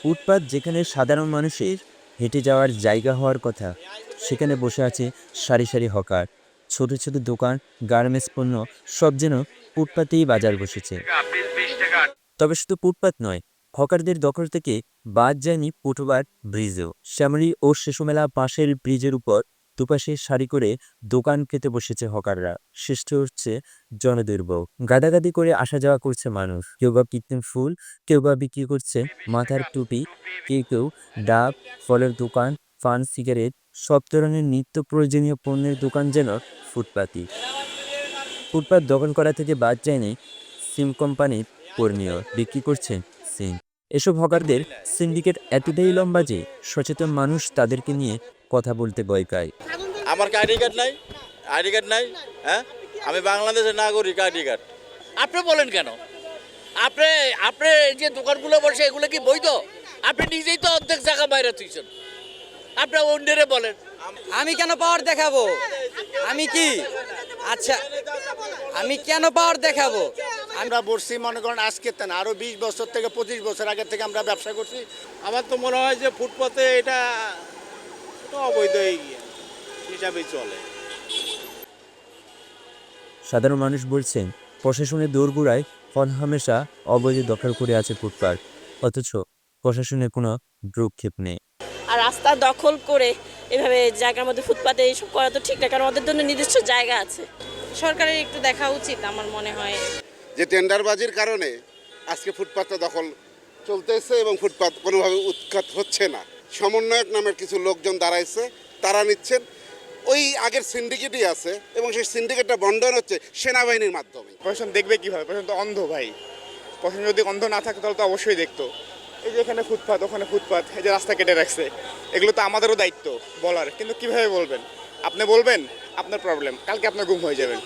ফুটপাত যেখানে সাধারণ মানুষের হেঁটে যাওয়ার জায়গা হওয়ার কথা, সেখানে বসে আছে সারি সারি হকার। ছোট ছোট দোকান, গার্মেন্টস পণ্য, সব যেন ফুটপাতেই বাজার বসেছে। তবে শুধু ফুটপাত নয়, হকারদের দখল থেকে বাদ যায়নি পুটোবার ব্রিজেও। শ্যামলি ও শিশুমেলা পাশের ব্রিজের উপর দুপাশে সারি করে দোকান খেতে বসেছে হকাররা। সৃষ্টি হচ্ছে জনদুর্ভোগ গাদাগাদি করে আসা যাওয়া করছে মানুষ। কেউ বা কৃত্রিম ফুল, কেউ বা বিক্রি করছে মাথার টুপি, কেউ কেউ ডাব, ফলের দোকান পান সিগারেট, সব ধরনের নিত্য প্রয়োজনীয় পণ্যের দোকান যেন ফুটপাতি ফুটপাত দখল করা থেকে বাদ যায়নি সিম কোম্পানির কর্মীও। বিক্রি করছেন সিম। এসব হকারদের সিন্ডিকেট এতটাই লম্বা যে সচেতন মানুষ তাদেরকে নিয়ে কথা বলতে ভয় পায়। আমার আইডি কার্ড নাই? আইডি কার্ড নাই? হ্যাঁ? আমি বাংলাদেশের নাগরিক আইডি কার্ড। আপনি বলেন কেন? আপনি আপনি যে দোকানগুলো বসে এগুলো কি বৈধ? আপনি নিজেই তো অর্ধেক জায়গা বাইরে তুইছেন আপনি অন্যেরে বলেন। আমি কেন পাওয়ার দেখাবো? আমি কি? আচ্ছা আমি কেন পাওয়ার দেখাবো? আমরা বসছি মনে করেন আজকে না আরও বিশ বছর থেকে পঁচিশ বছর আগে থেকে আমরা ব্যবসা করছি। আমার তো মনে হয় যে ফুটপাতে এটা অবৈধ চলে। সাধারণ মানুষ বলছেন প্রশাসনের দৌড়গুড়ায় ফল হামেশা অবৈধ দখল করে আছে ফুটপাত অথচ প্রশাসনের কোনো ভ্রুক্ষেপ নেই। আর রাস্তা দখল করে এভাবে জায়গার মধ্যে ফুটপাতে এইসব করা তো ঠিক না কারণ ওদের জন্য নির্দিষ্ট জায়গা আছে। সরকারের একটু দেখা উচিত আমার মনে হয়। যে টেন্ডারবাজির কারণে আজকে ফুটপাতটা দখল চলতেছে এবং ফুটপাত কোনোভাবে উৎখাত হচ্ছে না। সমন্বয়ক নামের কিছু লোকজন দাঁড়াইছে তারা নিচ্ছেন। ওই আগের সিন্ডিকেটই আছে এবং সেই সিন্ডিকেটটা বন্টন হচ্ছে সেনাবাহিনীর মাধ্যমে। প্রশাসন দেখবে কীভাবে? প্রশাসন তো অন্ধ ভাই। প্রশাসন যদি অন্ধ না থাকতো তাহলে তো অবশ্যই দেখতো। এই যে এখানে ফুটপাত ওখানে ফুটপাত এই যে রাস্তা কেটে রাখছে এগুলো তো আমাদেরও দায়িত্ব বলার। কিন্তু কীভাবে বলবেন? আপনি বলবেন আপনার প্রবলেম কালকে আপনার গুম হয়ে যাবেন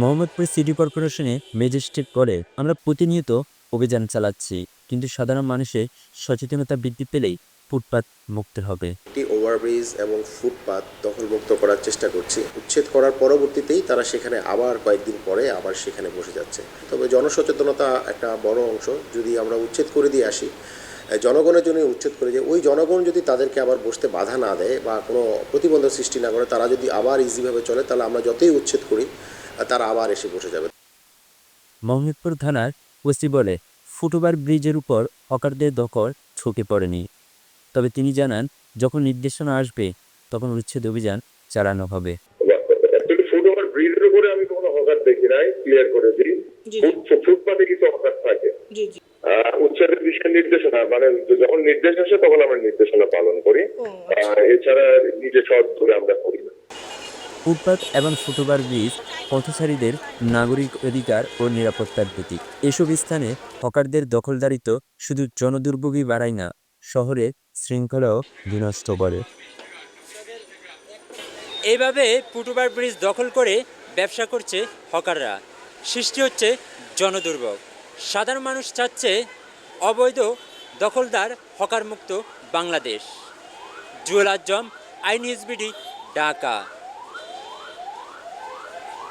মোহাম্মদপুর সিটি কর্পোরেশনে ম্যাজিস্ট্রেট করে আমরা প্রতিনিয়ত অভিযান চালাচ্ছি। কিন্তু সাধারণ মানুষের সচেতনতা বৃদ্ধি পেলেই ফুটপাত মুক্ত হবে। একটি ওভারব্রিজ এবং ফুটপাত দখলমুক্ত করার চেষ্টা করছি। উচ্ছেদ করার পরবর্তীতেই তারা সেখানে আবার কয়েকদিন পরে আবার সেখানে বসে যাচ্ছে। তবে জনসচেতনতা একটা বড় অংশ। যদি আমরা উচ্ছেদ করে দিয়ে আসি জনগণের জন্য উচ্ছেদ করে যে ওই জনগণ যদি তাদেরকে আবার বসতে বাধা না দেয় বা কোনো প্রতিবন্ধক সৃষ্টি না করে তারা যদি আবার ইজিভাবে চলে তাহলে আমরা যতই উচ্ছেদ করি তারা আবার এসে বসে যাবে। মোহাম্মদপুর থানার ওসি বলে ফুটওভার ব্রিজের উপর হকারদের দখল ছকে পড়েনি। তবে তিনি জানান যখন নির্দেশনা আসবে তখন উচ্ছেদ অভিযান চালানো হবে। অ্যাকচুয়ালি ফুট ওভার ব্রিজের উপরে আমি কোনো হকার দেখি নাই ক্লিয়ার করে দিই ফুট- ফুটপাতে কিছু হকার থাকে। উচ্ছেদের বিষয়ে নির্দেশনা মানে যখন নির্দেশ আসে তখন আমরা নির্দেশনা পালন করি। এছাড়া নিজে সৎ ধরে আমরা করি না। ফুটপাত এবং ফুটওভার ব্রিজ পথচারীদের নাগরিক অধিকার ও নিরাপত্তার প্রতীক। এসব স্থানে হকারদের দখলদারিত্ব শুধু জনদুর্ভোগই বাড়ায় না, শহরের শৃঙ্খলাও বিনষ্ট করে। এইভাবে ফুটওভার ব্রিজ দখল করে ব্যবসা করছে হকাররা। সৃষ্টি হচ্ছে জনদুর্ভোগ। সাধারণ মানুষ চাচ্ছে অবৈধ দখলদার হকারমুক্ত বাংলাদেশ। জুয়েল আজম আইনিএসবিডি ঢাকা।